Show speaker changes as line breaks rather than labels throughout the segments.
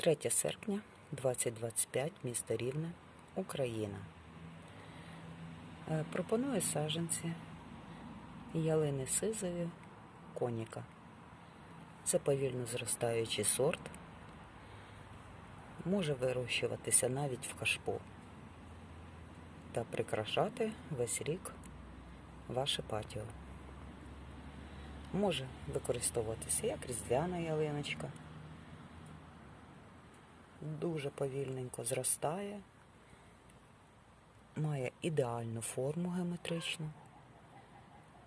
3 серпня 2025, місто Рівне, Україна. Е, Пропоную саджанці ялини сизові коніка. Це повільно зростаючий сорт. Може вирощуватися навіть в кашпо та прикрашати весь рік ваше патіо. Може використовуватися як різдвяна ялиночка. Дуже повільненько зростає, має ідеальну форму геометричну.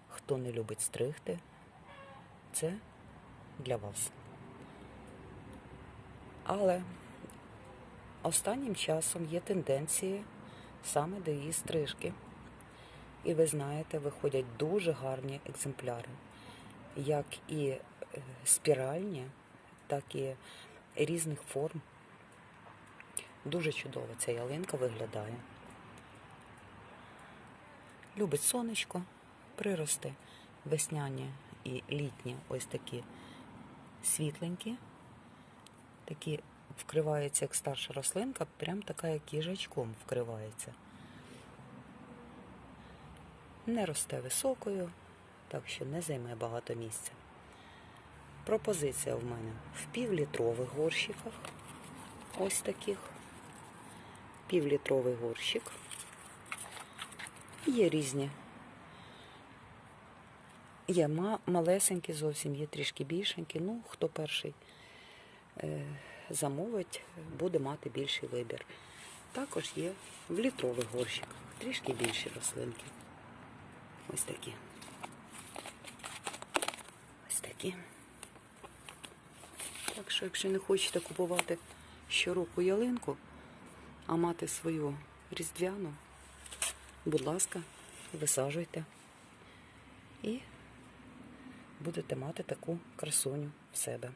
Хто не любить стригти, це для вас. Але останнім часом є тенденції саме до її стрижки. І ви знаєте, виходять дуже гарні екземпляри, як і е, спіральні, так і різних форм. Дуже чудово ця ялинка виглядає. Любить сонечко, прирости весняні і літні ось такі світленькі, такі вкриваються як старша рослинка, прям така, як їжачком вкривається. Не росте високою, так що не займе багато місця. Пропозиція в мене в півлітрових горщиках. Ось таких. Півлітровий горщик. Є різні. Є малесенькі зовсім, є трішки більшенькі. Ну, хто перший е, замовить, буде мати більший вибір. Також є в літрових горщиках, трішки більші рослинки. Ось такі. Ось такі. Так що, якщо не хочете купувати щороку ялинку, а мати свою різдвяну, будь ласка, висаджуйте і будете мати таку красуню в себе.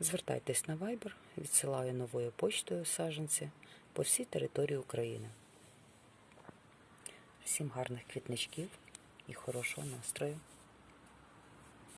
Звертайтесь на Viber, відсилаю новою почтою саджанці по всій території України. Всім гарних квітничків і хорошого настрою.